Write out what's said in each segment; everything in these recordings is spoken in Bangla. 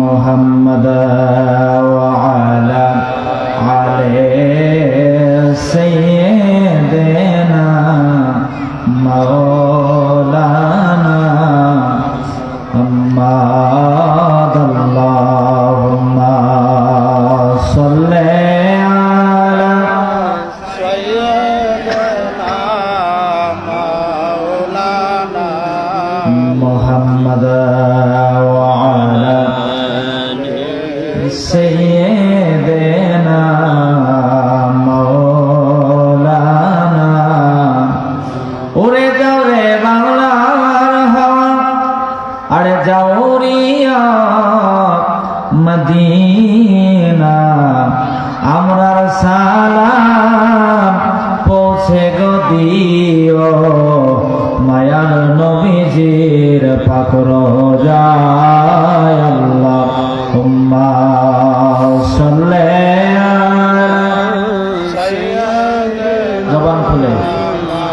محمد وعلى علي উড়ে রে বাংলার হাওয়া। আর যাও রিয়া মদিনা। আমরার সালাম পৌঁছে গদিও দিও। মায়ার নবীজির পাকর যায়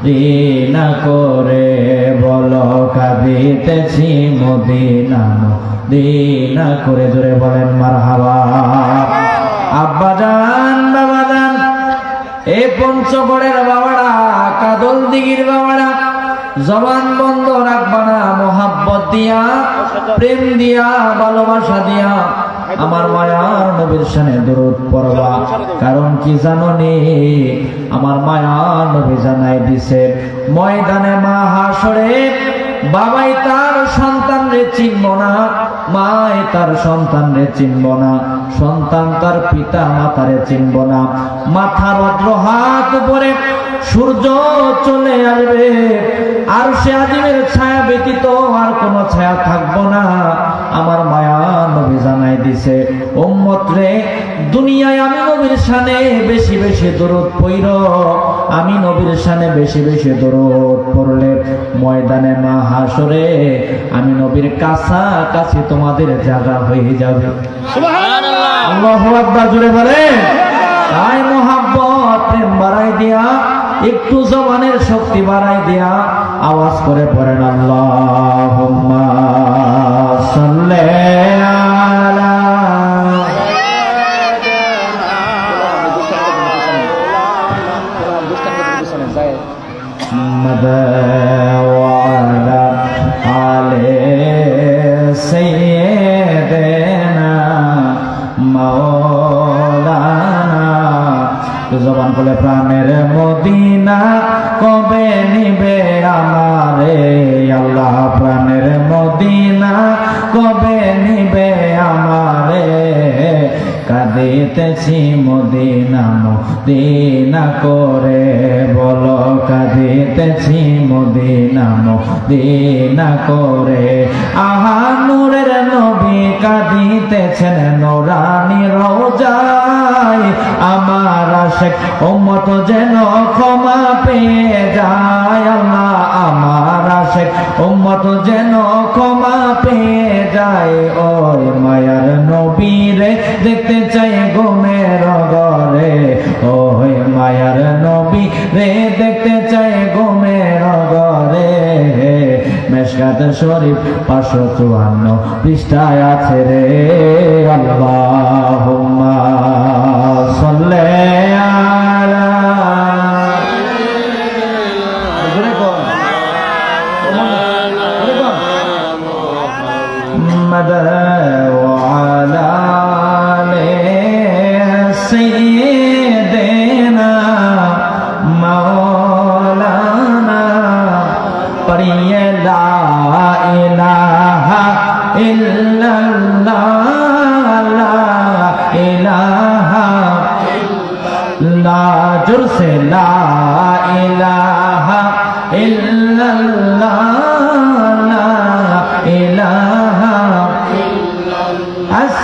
মদিনা করে বলো, কাঁদিতেছি মদিনা মদিনা করে। জোরে বলেন মার হাওয়া আব্বা যান বাবা যান এ পঞ্চগড়ের বাবারা, কাদল দিঘির বাবারা, জবান বন্ধ রাখবা না, মোহাব্বত দিয়া, প্রেম দিয়া, ভালোবাসা দিয়া, আমার মায়ার নবীর সানে পড়বা কারণ কি জানো নি আমার মায়ার নবী জানাই দিছে, ময়দানে মা হাসরে বাবাই তার সন্তান রে চিনব না, মাই তার সন্তান রে চিনব না, সন্তান তার পিতা মাতারে চিনব না। মাথার অদ্র হাত উপরে সূর্য চলে আসবে, আর সে আজিমের ছায়া ব্যতীত আর কোনো ছায়া থাকব না। আমার মায়া নবী জানাই দিছে উম্মত রে দুনিয়ায় আমি নবীর শানে বেশি বেশি দরদ পইর আমি নবীর শানে বেশি বেশি দরদ পড়লে ময়দানে মা হাসরে আমি নবীর কাছাকাছি তোমাদের জায়গা হয়ে যাবে। আল্লাহু আকবার জুড়ে বলে তাই মোহাব্বত প্রেম বাড়াই দিয়া একটু জবানের শক্তি বাড়াই দিয়া আওয়াজ করে পড়েন আল্লাহুম্মা সাল্লি আলা জবান বলে প্রাণের মদিনা কবে নিবে আমারে? আল্লাহ প্রাণের মদিনা কবে নিবে আমারে? কাঁদিতেছি মদিনা মদিনা করে। বলো, কাঁদিতেছি মদিনা মদিনা করে। আহা, নূরের নবী কাঁদিতেছেন নোরানি রোজায়। আমার আশেক উম্মত যেন ক্ষমা পেয়ে যায়। আল্লাহ, আমার আশেক উম্মত যেন ক্ষমা পেয়ে যায় ওই মায়ার নবীরে, দেখতে চাই গোমের ঘরে। ওই মায়ার নবী রে দেখতে চাই গোমের ঘরে। মেশকাত শরীফ পাঁচশো চুয়ান্ন পৃষ্ঠায় আছে রে। আল্লাহ সল্লে محمد وعلى آل سيدنا مولانا پڑھیے لا الہ الا اللہ لا الہ لا جر سے لا الہ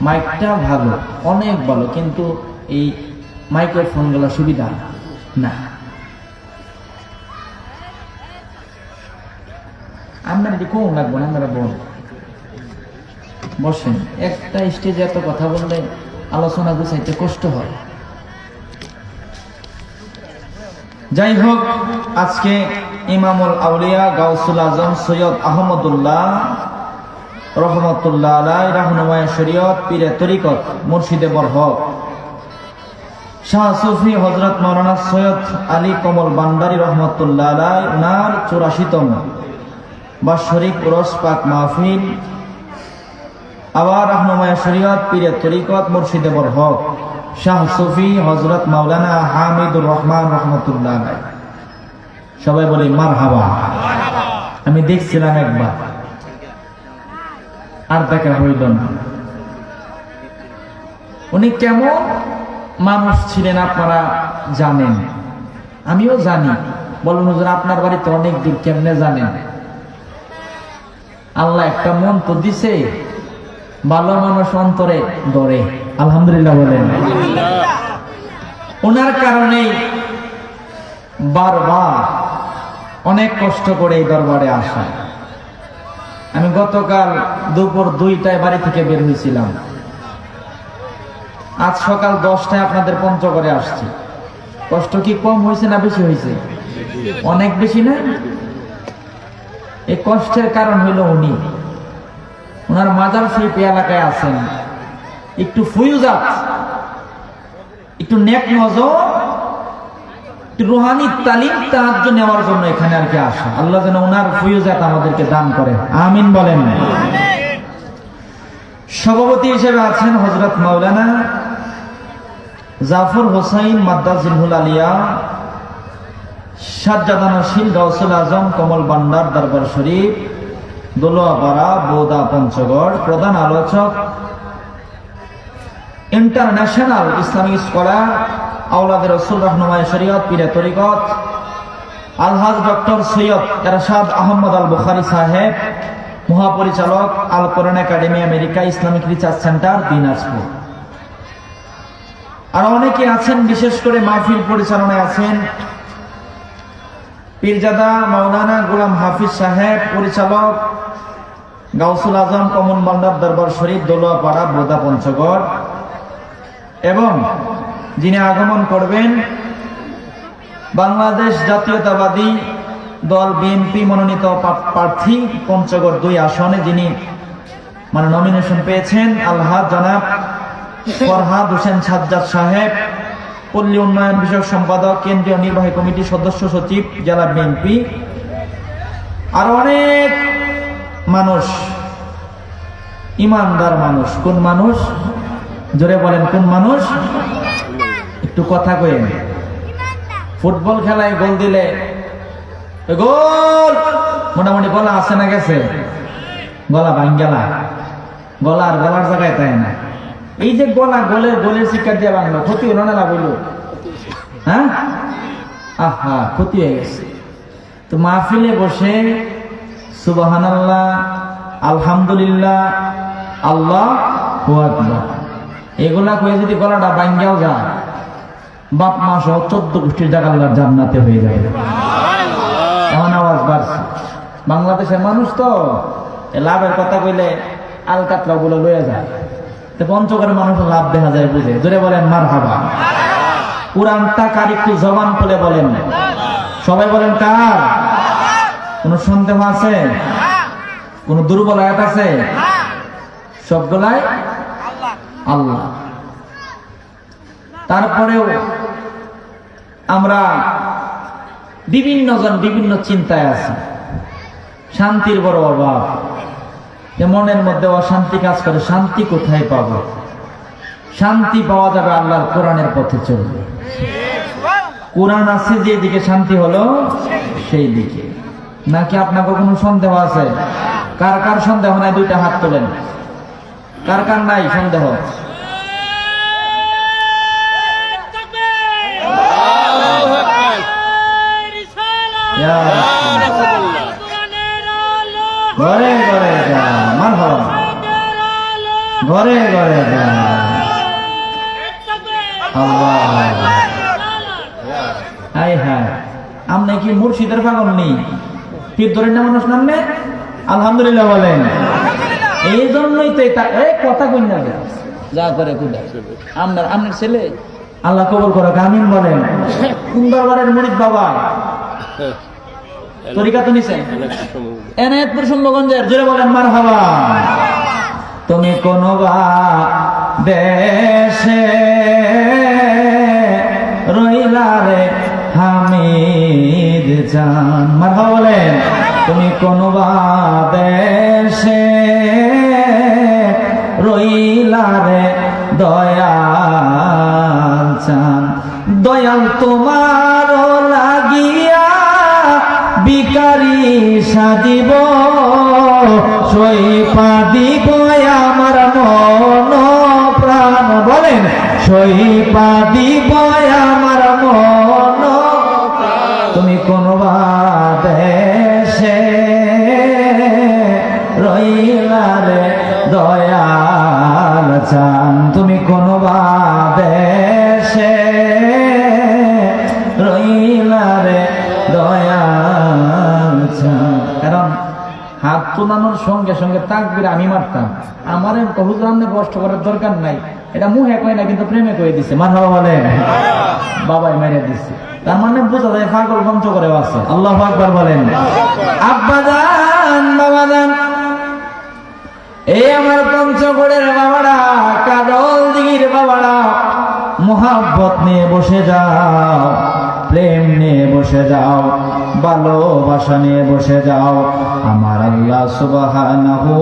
মাইকটা ভালো, অনেক ভালো, কিন্তু এই মাইক্রোফোনগুলো সুবিধা না। আপনার কোন লাগবো না আমরা বল বসেন, একটা স্টেজে এত কথা বললে আলোচনা গুছাইতে কষ্ট হয়। যাই হোক আজকে ইমামুল আউলিয়া গাউসুল আজম সৈয়দ আহমদুল্লাহ রহমতুল্লাহ আলাই রাহনুমায় শরীয়ত পীরে তরিকত মুর্শিদে বরহক শাহ সুফি হজরত মৌলানা সৈয়দ আলী কমল বান্ডারি রহমতুল্লাহ আলাই উনার চুরাশিতম বাৎসরিক উরস পাক মাহফিল আবার রাহনুমায় শরীয়ত, পীরে তরিকত, মুর্শিদে বরহক শাহ সুফি হজরত মাওলানা হামিদুর রহমান রহমতুল্লাহ সবাই বলি মার হাবা আমি দেখছিলাম একবার। আর হইল না। উনি কেমন মানুষ ছিলেন আপনারা জানেন? আমিও জানি। বলুন আপনার বাড়িতে অনেক দূর কেমনে জানেন? আল্লাহ একটা মন তো দিছে ভালো মানুষ অন্তরে ধরে আলহামদুলিল্লাহ বলেন। ওনার কারণেই বারবার অনেক কষ্ট করে এই দরবারে আসা। আমি গতকাল দুপুর দুইটায় বাড়ি থেকে বের হয়েছিলাম। আজ সকাল দশটায় আপনাদের পঞ্চগড়ে আসছি। কষ্ট কি কম হয়েছে না বেশি হয়েছে? অনেক বেশি না? এই কষ্টের কারণ হইল উনি। ওনার মাজার শিল্পী এলাকায় আছেন। একটু ফুয়ুজাত, একটু নেক নজর রুহানি তালিম তাহাজ্য নেওয়ার জন্য এখানে আর কি আসা। আল্লাহ যেন ওনার ফুয়ুজাত আমাদেরকে দান করে। আমিন বলেন। সভাপতি হিসেবে আছেন হজরত মাওলানা জাফর হোসাইন মাদ্দাজিলহুল আলিয়া সাজ্জাদানশীল গৌসুল আজম কমল বান্ডার দরবার শরীফ দোলোয়াপাড়া বোদা, পঞ্চগড়, প্রধান আলোচক, ইন্টারন্যাশনাল ইসলামিক স্কলার আউলাদের রসুল রহনুমায় শরীয়ত, পীরে তরিকত, আলহাজ ডক্টর সৈয়দ এরশাদ আহমদ আল বুখারি সাহেব, মহাপরিচালক Al Quran academy America Islamic research centre, Dinajpur. আর অনেকে আছেন, বিশেষ করে মাহফিল পরিচালনায় আছেন, পীরজাদা মাওলানা গোলাম হাফিজ সাহেব, পরিচালক গাউসুল আজম, কমন বান্দার দরবার শরীফ, দোলোয়াপাড়া, বোদা পঞ্চগড়। এবং যিনি আগমন করবেন, বাংলাদেশ জাতীয়তাবাদী দল বিএনপি মনোনীত প্রার্থী পঞ্চগড় দুই আসনে যিনি মানে নমিনেশন পেয়েছেন, আলহাদ জনাব ফরহাদ হোসেন সাজ্জাদ সাহেব, পল্লী উন্নয়ন বিষয়ক সম্পাদক, কেন্দ্রীয় নির্বাহী কমিটির সদস্য সচিব, জেলা বিএনপি। আর অনেক মানুষ? ইমানদার মানুষ। কোন মানুষ? জোরে বলেন, কোন মানুষ? একটু কথা কয়েন ফুটবল খেলায় গোল দিলে গোল! মোটামুটি গলা আছে না গেছে? গলা ভাঙ গেলা আর গলার জায়গায় তাই না। এই যে গলা গোলের গোলের শিক্ষা দিয়ে বাংলা, ক্ষতি হলো না না বলল? হ্যাঁ? আহা, ক্ষতি হয়ে গেছে। তো মাহফিলে বসে সুবহানাল্লাহ, আলহামদুলিল্লাহ, আল্লাহ এগুলা কয়ে যদি গলাটা ভাঙ্গাও যায়, বাপ মা সহ চোদ্দ গোষ্ঠীর জায়গা জান্নাতে হয়ে যাবে এমন আওয়াজ বাড়ছে। বাংলাদেশের মানুষ তো লাভের কথা কইলে আলকাতরা বলে লয়ে যায়। তো পঞ্চগড়ের মানুষ লাভ দেখা যায় বুঝে। জোরে বলেন মার হাবা কোরআনটা কার একটু জবান খুলে বলেন। সবাই বলেন, কার? কোন সন্দেহ আছে? কোন দুর্বল আয়াত আছে? সবগুলাই আল্লাহ। তারপরেও আমরা বিভিন্ন জন বিভিন্ন চিন্তায় আছি। শান্তির বড় অভাব। মনের মধ্যে অশান্তি কাজ করে, শান্তি কোথায় পাবো? শান্তি পাওয়া যাবে আল্লাহর কোরআনের পথে চলবে কোরআন আছে যে দিকে শান্তি হলো সেই দিকে নাকি আপনাকে কোনো সন্দেহ আছে? কার কার সন্দেহ নাই দুইটা হাত তোলেন। কার কার নাই সন্দেহ? ঘরে ঘরে যা ঘরে ঘরে যা। হাই আপনি কি মুর্শিদের পাগল নেই পীর ধরে না মানুষ নামনে আলহামদুলিল্লাহ বলেন। এই জন্যই তো এটা এ কথা কই না যা। করে কুদা আপনার আপনার ছেলে? আল্লাহ কবুল করো আমিন বলেন। কোন দরবারের মুরিদ বাবা? তরিকা তো নিছেন? এনায়তপুর সুন্দরগঞ্জের। জোরে বলেন মার হাওয়া তুমি কোন বা দেশে রইলা রে হামিদ জান। মার হাওয়া বলেন, তুমি কোন দেশে রইলা রে দয়াল চান। দয়াল তোমার লাগিয়া বিকারি সাদিব সইপা দিব আমার মন প্রাণ। বলেন সইপা দিব আমার মন তুমি কোন দেশে রইলা রে দয়াল চান। তুমি কোন দেশে রইলা রে দয়াল চান। কারণ হাত তোলানোর সঙ্গে সঙ্গে তাকবির আমি মারতাম। আমার হুজুর আমনে কষ্ট করার দরকার নাই। এটা মুহে কয় না কিন্তু প্রেমে কয়ে দিছে। মার বলে বাবাই মেরে দিছে। তার মানে বোঝা যায় পাগল বঞ্চ করে আছে আল্লাহ আকবার বলেন আব্বা বাবাদান এই আমার পঞ্চগড়ের বাবারা, কাজল দিঘির বাবারা, মোহাব্বত নিয়ে বসে যাও, প্রেম নিয়ে বসে যাও ভালোবাসা নিয়ে বসে যাও। আমার আল্লাহ সুবহানাহু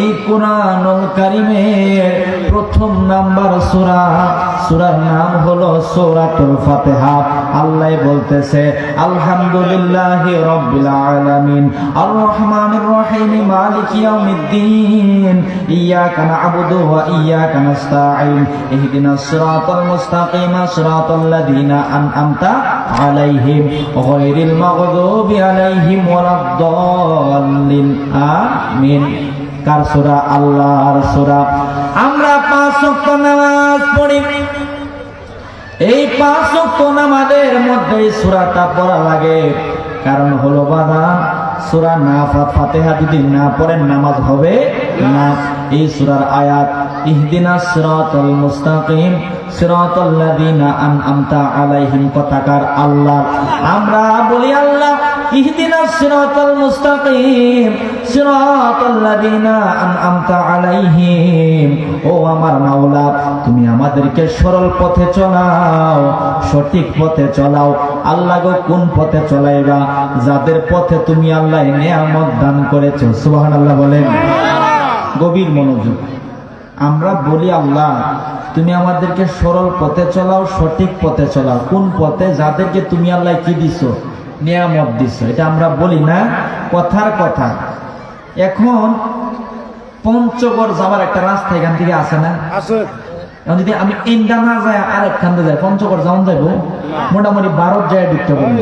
এই কোরআনুল কারীমের প্রথম নাম্বার সূরা, সূরার নাম হলো সূরাতুল ফাতিহা। আল্লাহ বলতেছে, আলহামদুলিল্লাহি রাব্বিল আলামিন আর রহমানির রহিম, মালিক ইয়াউমিদ্দিন, ইয়াকা না'বুদু ওয়া ইয়াকা নাস্তাঈন, ইহদিনাস সিরাতাল মুস্তাকিম, সিরাতাল লাযিনা আন'আমতা আলাইহিম। গায়রিল মাগদুবি আলাইহিম ওয়ালাদ-দাল্লিন আমিন। কার সূরা? আল্লাহর সূরা। আমরা পাঁচ ওয়াক্ত নামাজ পড়ি। এই পাঁচ ওয়াক্ত নামাজের মধ্যে সূরাটা পড়া লাগে। কারণ হলো বাধা, সূরা না ফাতিহা যদি না পড়েন, নামাজ হবে না। এই সূরার আয়াত ইহদিনাস সিরাতাল মুস্তাকিম সিরাতাল লাযিনা আন'আমতা আলাইহিম কথাকার আল্লাহ। আমরা বলি আল্লাহ ইহদিনাস সিরাতাল মুস্তাকিম সিরাতাল লাযিনা আন'আমতা আলাইহিম। ও আমার মাওলা তুমি আমাদেরকে সরল পথে চলাও সঠিক পথে চলাও। আল্লাহ গো কোন পথে চলাইবা? যাদের পথে তুমি আল্লাহ নিয়ামত দান করেছ সুবহানাল্লাহ বলেন। গভীর মনোযোগ। আমরা বলি আল্লাহ তুমি আমাদেরকে সরল পথে চলাও সঠিক পথে চলাও। কোন পথে? যাদেরকে তুমি আল্লাহ কি দিছো? নিয়ামত দিছো। এটা আমরা বলি না। কথার কথা। এখন পঞ্চগড় যাওয়ার একটা রাস্তা এখান থেকে আছে না? এখন যদি আমি ইন্ডা না যাই আরেক খান্দে যাই পঞ্চগড় যাওন যাইব? মোটামুটি ভারত যায় ঢুকতে পারব।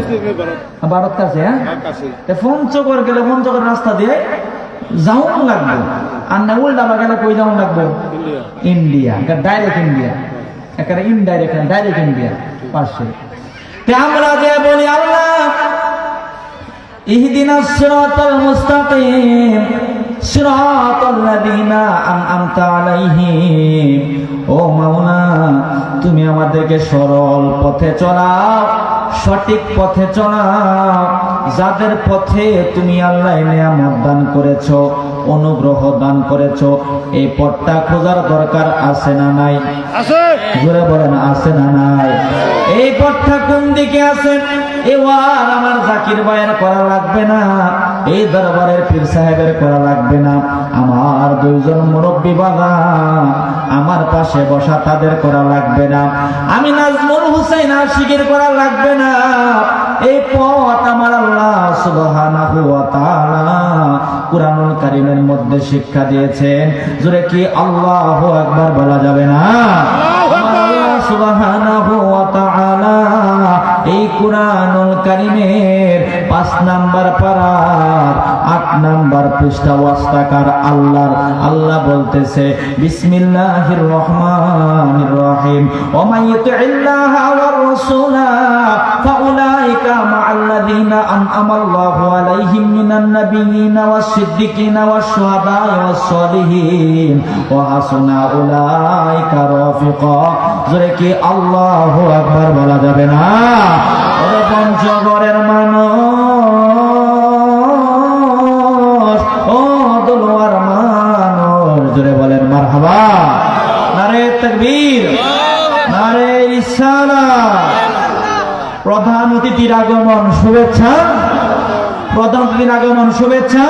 ভারত। কাছে হ্যাঁ? পঞ্চগড় গেলে পঞ্চগড় রাস্তা দিয়ে যাওন লাগবে। আর না উল্টা বাগালে কই যাও লাগবে? ইন্ডিয়া। Direct India. একটা ইনডাইরেক্ট ডাইরেক্ট ইন্ডিয়া। আমরা যে বলি আল্লাহ, ইহদিনা সিরাতাল মুস্তাকিম, সিরাতাল লাযিনা আনআমতা আলাইহিম। ও মাওলানা, তুমি আমাদেরকে সরল পথে চলাও। সঠিক পথে চলাও যাদের পথে তুমি আল্লাহ নিয়ামত দান করেছ অনুগ্রহ দান করেছ এই পথটা খোঁজার দরকার আছে না নাই? জোরে বলেন আছে না নাই? এই পথটা কোন দিকে আছে? এবার আমার জাকির ভাইয়ের করা লাগবে না। এই দরবারের পীর সাহেবের করা লাগবে না। আমার দুইজন মুরব্বী বাবা। আমার পাশে বসা তাদের করা লাগবে না। আমি নাজমুল হুসাইন আশিকের করা লাগবে না। এই পথ আমার আল্লাহ সুবহানাহু ওয়া তাআলা কুরআনুল কারীমের মধ্যে শিক্ষা দিয়েছেন। জোরে কি আল্লাহু আকবার বলা যাবে না? এই কুরআনুল কারীমের পাঁচ নাম্বার পারার আট নাম্বার পৃষ্ঠা ওয়াস্তাকার আল্লাহর, আল্লাহ বলতেছে, বিসমিল্লাহির রহমানির রহিম। ওয়া মান ইউতি'িল্লাহা রাসূলা, ফাউলাইকা মা'আল্লাযীনা আন'আমা আলাইহিম মিনান নাবিয়্যিনা ওয়াস-সিদ্দিকিনা ওয়াশ-শুহাদা'i ওয়াস-সালিহিন ওয়া হাসুনা উলাইকা রাফিকা। জোরে কি আল্লাহু আকবার বলা যাবে না। পঞ্চগড়ের মানুষ, ও দোলোয়ার মানুষ, জোরে বলেন মারহাবা। নারে তাকবীর, নারে রিসালাত প্রধান অতিথির আগমন, শুভেচ্ছা। প্রধান অতিথির আগমন, শুভেচ্ছা।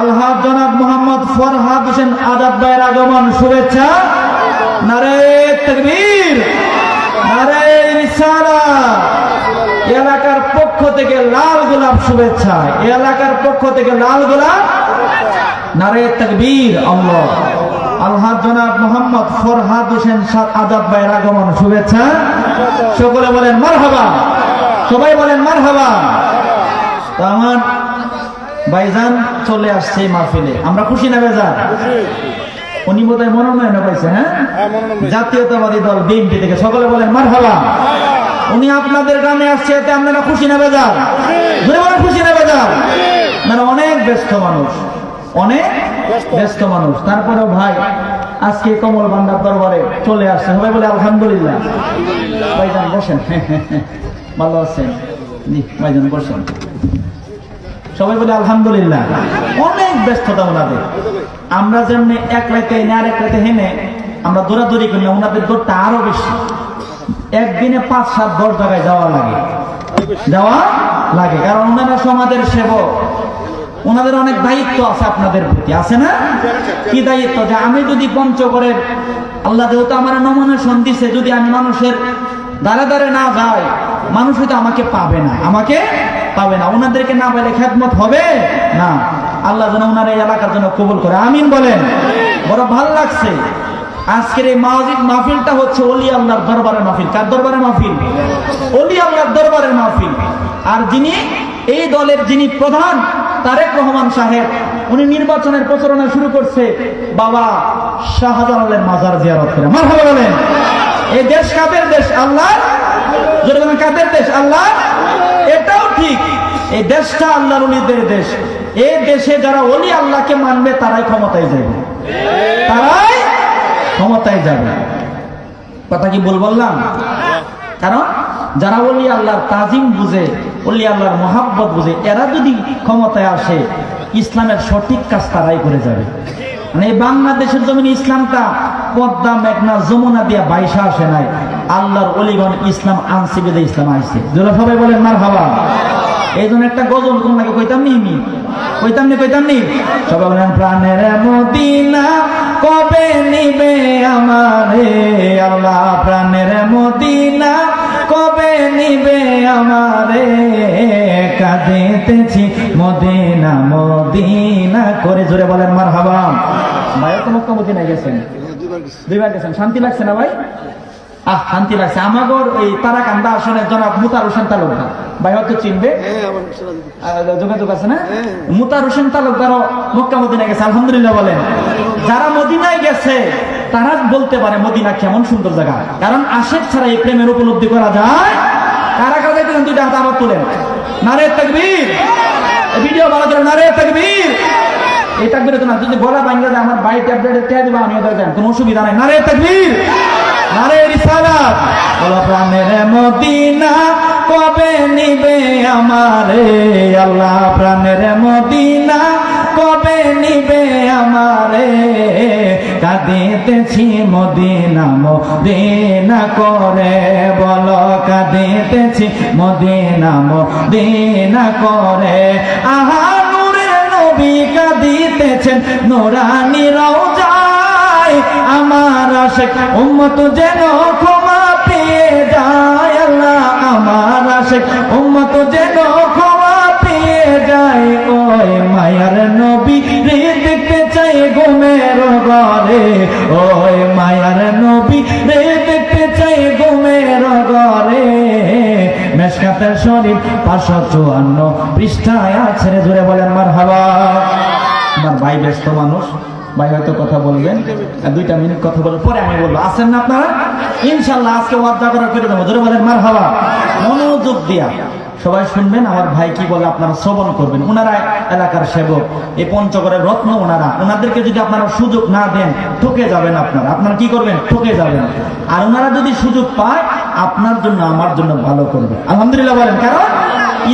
আলহাদ জনাব মোহাম্মদ ফরহাদ হোসেন আজাদ ভাইয়ের আগমন, শুভেচ্ছা। নারে তকবীর, নারে এলাকার পক্ষ থেকে লাল গোলাপ শুভেচ্ছা। এলাকার পক্ষ থেকে লাল গোলাপ নারে তকবীর, আল্লাহ। মোহাম্মদ ফরহাদ হোসেন সাদ আজাদ ভাইয়ের আগমন শুভেচ্ছা। সকলে বলেন মারহাবা। সবাই বলেন মারহাবা। তো আমার ভাইজান চলে আসছে মাহফিলে। আমরা খুশি না বেজার? উনি বোধ হয়? মনোনয়ন পাইছে। হ্যাঁ জাতীয়তাবাদী দল বিএনপি থেকে সকলে বলেন মারহাবা। উনি আপনাদের গ্রামে আসছে এতে আপনারা খুশি না বেজার? ধরে বলেন খুশি না বেজার? মানে অনেক ব্যস্ত মানুষ অনেক ব্যস্ত। মানুষ। তারপরেও ভাই আজকে কমল ভান্ডার দরবারে চলে আসছে। সবাই বলে আলহামদুলিল্লাহ। ভাইজান বসেন। ভালো আছেন? জি ভাইজান বসেন। সবাই বলে আলহামদুলিল্লাহ। অনেক ব্যস্ততা ওনাদের। আমরা যেমনি এক রাতে এনে আর এক রাতে হেনে, আমরা দৌড়াদৌড়ি করি, ওনাদের দৌড়টা আরও বেশি। একদিনে পাঁচ, সাত, দশ জায়গায় যাওয়া লাগে। যাওয়া লাগে, কারণ ওনারা সমাজের সেবক। ওনাদের অনেক দায়িত্ব আছে আপনাদের প্রতি, আছে না? কি দায়িত্ব? যে আমি যদি পঞ্চগড়ের আল্লাহ যেহেতু আমার নমনেশন দিছে, যদি আমি মানুষের দ্বারে দ্বারে না যাই মানুষ হয়তো আমাকে পাবে না, আমাকে পাবে না। ওনাদেরকে না পেলে খেদমত হবে? না। আল্লাহ যেন ওনার এই এলাকার জন্য কবুল করে। আমিন বলেন। বড় ভালো লাগছে। আজকের এই মাহজিদ মাহফিলটা হচ্ছে অলি আল্লাহর দরবারের মাহফিল। কার দরবারের মাহফিল? অলি আল্লাহর দরবারের মাহফিল। আর যিনি, এই দলের যিনি প্রধান, তারেক রহমান সাহেব, উনি নির্বাচনের প্রচারণা শুরু করছে বাবা শাহজালালের মাজার জিয়ারত করে। মারহাবা বলেন। এই দেশ কাদের দেশ? আল্লাহ কাদের দেশ? আল্লাহ এটাও ঠিক। এই দেশটা আল্লাহর অলিদের দেশ। এই দেশে যারা অলি আল্লাহকে মানবে, তারাই ক্ষমতায় যাবে তারাই ক্ষমতায় যাবে। কথা কি বল বললাম? কারণ যারা অলি আল্লাহর তাজিম বুঝে অলি আল্লাহর মহাব্বত বুঝে, এরা যদি ক্ষমতায় আসে, ইসলামের সঠিক কাজ তারাই করে যাবে। মানে এই বাংলাদেশের জমিনে ইসলামটা পদ্মা, মেঘনা, যমুনা দিয়া বাইশা আসে নাই। আল্লাহর অলিগণ ইসলাম আনছে ইসলাম যেটা সবাই বলেন মার হাবা এই জন্য একটা গজল কোন কইতাম আমি কইতাম নি কইতাম নি? সবাই বলেন প্রাণের মদিনা কবে নিবে আমারে? আল্লাহ প্রাণের মদিনা কবে নিবে আমারে? কাঁদিতেছি মদিনা মদিনা করে জোরে বলেন মার হাবা ভাইয়া তো মক্কা মদিনা গেছেন। দুইবার গেছেন। শান্তি লাগছে না ভাই? আহ শান্তি লাগছে আমাগর এই তারাকান্দা আসনের জনাব মুতার হোসেন তালুকদার। ভাই হয়তো চিনবে। যোগাযোগ আছে না? মুতার হোসেন তালুকদারও মক্কা গেছে আলহামদুলিল্লাহ বলেন। যারা মদিনায় গেছে তারা বলতে পারে মদিনা কেমন সুন্দর জায়গা। কারণ আশেক ছাড়া এই প্রেমের উপলব্ধি করা যায়। কারা কারা দেখবেন দুইটা হাত আবার তোলেন। নারে তকবীর। ভিডিও ভালো করে নারে তকবীর। এই তাকবীরে তো না যদি গলা যায় আমার বাড়ি ট্যাবলেটে টেয়া দিবা আমি ওদের দেন কোনো অসুবিধা নাই। নারে তকবীর। নারে রিসালাত বলো প্রাণের মদিনা কবে নিবে আমারে? আল্লাহ, প্রাণের মদিনা কবে নিবে আমারে? কাঁদিতেছি মদিনা মদিনা করে, বলো কাঁদিতেছি মদিনা মদিনা করে। আহা, নূরের নবী কাঁদিতেছেন, নোরানি রওজায় আমার আশেক উম্মত যেন ক্ষমা পেয়ে যায়, আল্লাহ আমার আশেক উম্মত যেন ক্ষমা পেয়ে যায়। ওই মায়ার নবী রে দেখতে চাই ঘুমের ঘরে, ওই মায়ার নবী রে দেখতে চাই ঘুমের ঘরে। মেশকাতের শরীর পাঁচশো চুয়ান্ন পৃষ্ঠায় আছে জুড়ে বলেন মার হাওয়া আমার ভাই ব্যস্ত মানুষ। ভাই হয়তো কথা বলবেন দুইটা মিনিট কথা বলার পরে আমি বলব, আছেন না আপনারা? ইনশাল্লাহ আজকে ওয়াদা করা করে দেবো। জোরে বলেন মার হাওয়া মনোযোগ দিয়া। সবাই শুনবেন, আমার ভাই কি বলে আপনারা শ্রবণ করবেন। ওনারা এলাকার সেবক। এই পঞ্চগড়ের রত্ন ওনারা ওনাদেরকে যদি আপনারা সুযোগ না দেন, ঠকে যাবেন আপনারা। আপনারা কি করবেন? ঠকে যাবেন। আর ওনারা যদি সুযোগ পায়, আপনার জন্য, আমার জন্য ভালো করবে। আলহামদুলিল্লাহ বলেন, কারণ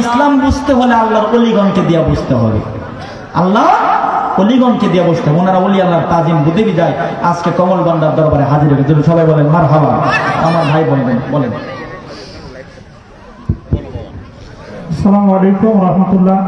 ইসলাম বুঝতে হলে আল্লাহর অলিগণকে দিয়া বুঝতে হবে। আল্লাহ অলিগণকে দিয়ে বসতে হবে। ওনারা অলি আল্লাহর তাজিম বুদ্ধি যায়। আজকে কমল গন্ডার দরবারে হাজির হয়ে যদি সবাই বলেন মার হাবা আমার ভাই বলবেন, বলেন। আসসালামু আলাইকুম রহমতুল্লাহ।